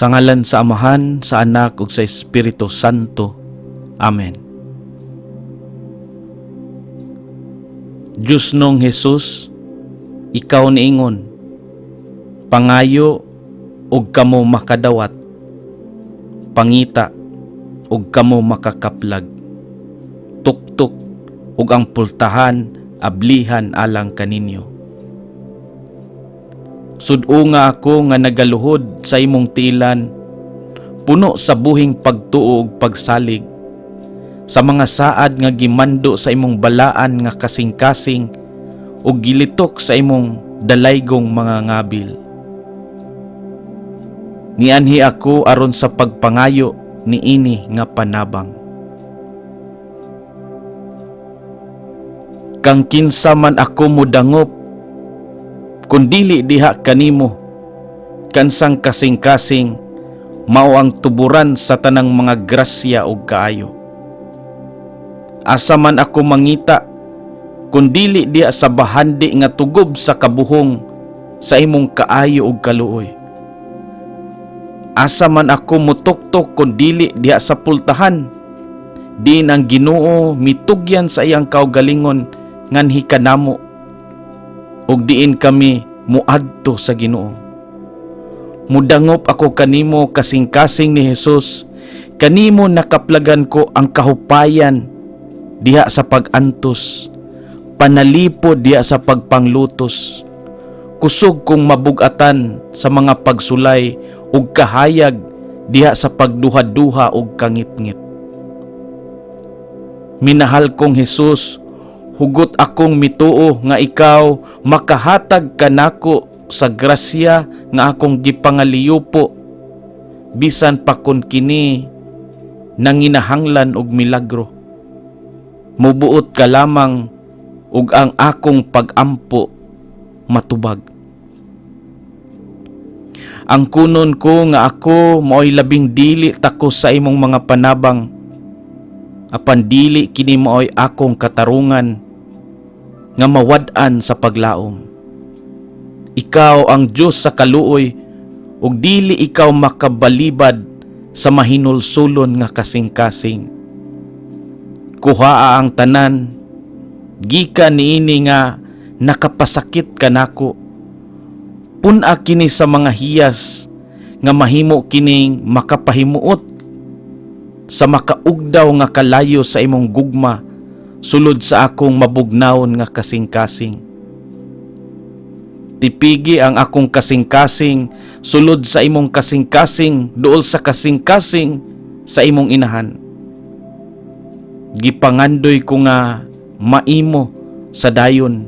Sa ngalan sa Amahan, sa Anak ug sa Espiritu Santo. Amen. Diyos nung Jesus, ikaw niingon, pangayo ug kamo makadawat, pangita ug kamo makakaplag, tuktok ug ang pultahan ablihan alang kaninyo. Sudo nga ako nga nagaluhod sa imong tilan, puno sa buhing pagtuo ug pagsalig, sa mga saad nga gimando sa imong balaan nga kasing-kasing ug gilitok sa imong dalaygong mga ngabil. Nianhi ako aron sa pagpangayo ni ini nga panabang. Kang kinsa man ako mudangop kun dili diha kanimo kansang kasing-kasing mao ang tuburan sa tanang mga grasya ug kaayo. Asa man ako mangita kun dili diha sa bahandi nga tugob sa kabuhong sa imong kaayo ug kaluoy. Asa man ako mutuktok kun dili diha sa pultahan din ang Ginoo mitugyan sa iyang kaugalingon nganhi kanamo ug diin kami muadto sa Ginoo. Mudangop ako kanimo kasing-kasing ni Hesus. Kanimo nakaplagan ko ang kahupayan diha sa pagantos. Panalipod diha sa pagpanglutos. Kusog kong mabugatan sa mga pagsulay ug kahayag diha sa pagduha-duha ug kangit-ngit. Minahal kong Hesus, hugot akong mituo nga ikaw makahatag kanako sa grasya nga akong gipangaliyupo. Bisan pa kun kini nanginahanglan og milagro. Mubuot ka lamang ug ang akong pagampo matubag. Ang kunon ko nga ako mo'y labing dili tako sa imong mga panabang. Apan dili kini mo'y akong katarungan nga mawad-an sa paglaom. Ikaw ang Diyos sa kaluoy ug dili ikaw makabalibad sa mahinulsulon nga kasing-kasing. Kuhaa ang tanan gikan niini nga nakapasakit kanako. Puna kini sa mga hiyas nga mahimo kining makapahimuot sa makaugdaw nga kalayo sa imong gugma sulod sa akong mabugnawon nga kasing-kasing. Tipigi ang akong kasing-kasing sulod sa imong kasing-kasing duol sa kasing-kasing sa imong inahan. Gipangandoy ko nga maimo sa dayon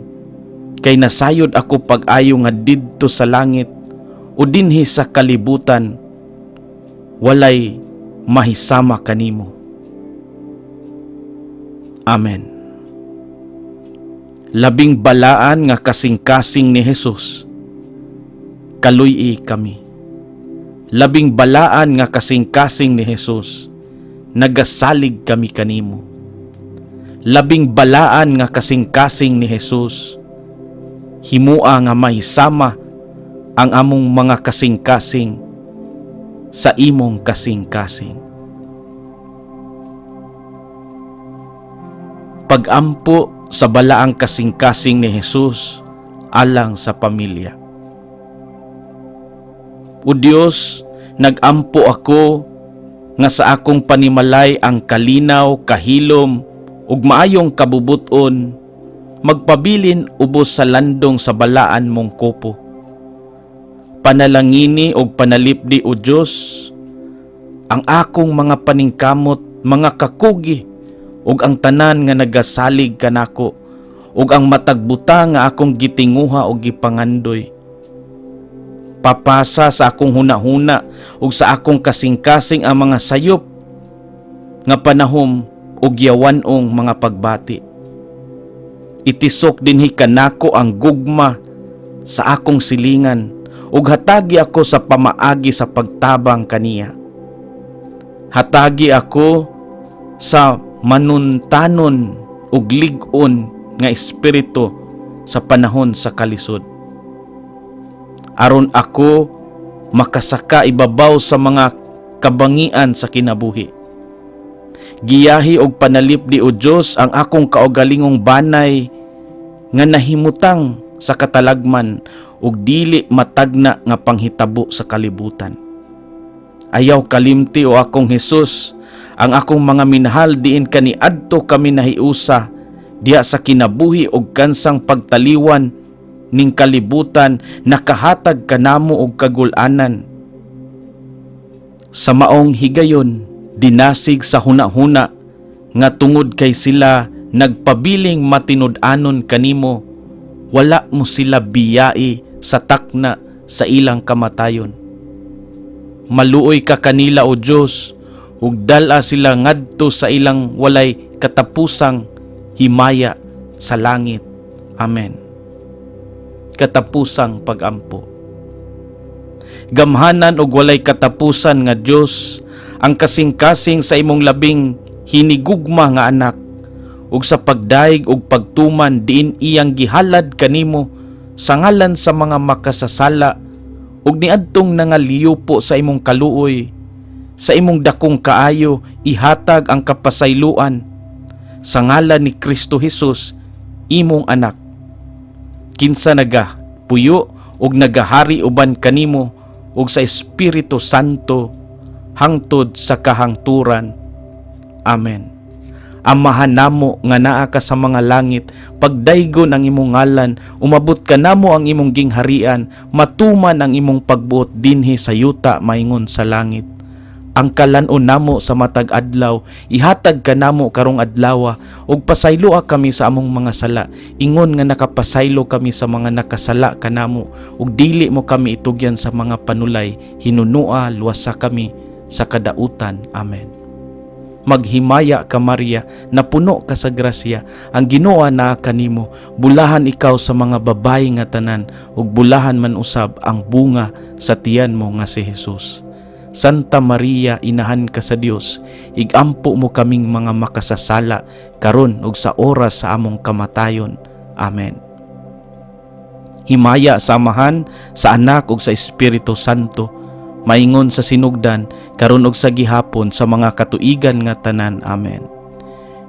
kay nasayod ako pag-ayo nga didto sa langit o dinhi sa kalibutan walay mahisama kanimo. Amen. Labing balaan nga kasing-kasing ni Jesus, kaluy kami. Labing balaan nga kasing-kasing ni Jesus, nagasalig kami kanimo. Labing balaan nga kasing-kasing ni Jesus, himua nga mahisama ang among mga kasing-kasing sa imong kasing-kasing. Pagampo sa balaang kasing-kasing ni Jesus alang sa pamilya. O Diyos, nagampo ako nga sa akong panimalay ang kalinaw, kahilom, ug maayong kabubuton, magpabilin ubos sa landong sa balaan mong kopo. Panalangini og panalipdi o Diyos, ang akong mga paningkamot, mga kakugi, ug ang tanan nga nagasalig kanako ug ang matagbuta nga akong gitinguha ug gipangandoy. Papasa sa akong hunahuna ug sa akong kasing-kasing ang mga sayop nga panahom ug yawanong mga pagbati. Itisok dinhi kanako ang gugma sa akong silingan ug hatagi ako sa pamaagi sa pagtabang kaniya. Hatagi ako sa manuntanon ug lig-on nga espiritu sa panahon sa kalisod. Aron ako makasaka ibabaw sa mga kabangian sa kinabuhi. Giyahi og panalip di o Dios ang akong kaugalingong banay nga nahimutang sa katalagman ug dili matagna nga panghitabo sa kalibutan. Ayaw kalimti o akong Hesus, ang akong mga minahal diin kaniadto kami nahiusa diha sa kinabuhi og kansang pagtaliwan ning kalibutan nakahatag kanamo og kagulanan. Sa maong higayon, dinasig sa huna-huna nga tungod kay sila nagpabiling matinud-anon kanimo, wala mo sila biyai sa takna sa ilang kamatayon. Maluoy ka kanila o Dios, ug dala sila ngadto sa ilang walay katapusang himaya sa langit. Amen. Katapusang pagampo. Gamhanan og walay katapusan nga Dios ang kasing-kasing sa imong labing hinigugma nga anak ug sa pagdaig ug pagtuman diin iyang gihalad kanimo sa ngalan sa mga makasasala ug niadtong nangaliyo po sa imong kaluoy sa imong dakong kaayo ihatag ang kapasayloan sa ngalan ni Kristo Hesus imong anak. Kinsa naga puyo ug nagahari uban kanimo ug sa Espiritu Santo hangtod sa kahangturan. Amen. Amahan namo nga naa ka sa mga langit, pagdaygon ang imong ngalan, umabot ka namo ang imong gingharian, matuman ang imong pagbuot dinhi sa yuta maingon sa langit. Ang kalanon namo sa matag adlaw, ihatag ka namo karong adlawa, ug pasayloa kami sa among mga sala. Ingon nga nakapasaylo kami sa mga nakasala kanamo, ug dili mo kami itugyan sa mga panulay, hinunua luwasa kami sa kadautan. Amen. Maghimaya ka Maria. Na puno ka sa grasya. Ang Ginoo na kanimo bulahan ikaw sa mga babayi nga tanan. Ug bulahan man usab ang bunga sa tiyan mo nga si Hesus Santa Maria inahan ka sa Dios igampo mo kaming mga makasasala karon ug sa oras sa among kamatayon. Amen. Himaya sa Amahan sa Anak ug sa Espiritu Santo maingon sa sinugdan karon og sa gihapon sa mga katuigan nga tanan. Amen.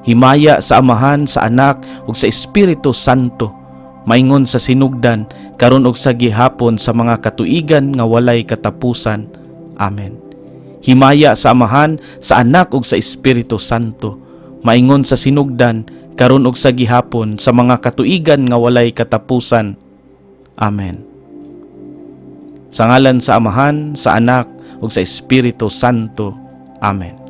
Himaya sa amahan sa anak ug sa espiritu santo maingon sa sinugdan karon og sa gihapon sa mga katuigan nga walay katapusan amen himaya sa amahan sa anak ug sa espiritu santo maingon sa sinugdan karon og sa gihapon sa mga katuigan nga walay katapusan amen sa ngalan sa Amahan, sa Anak, ug sa Espiritu Santo. Amen.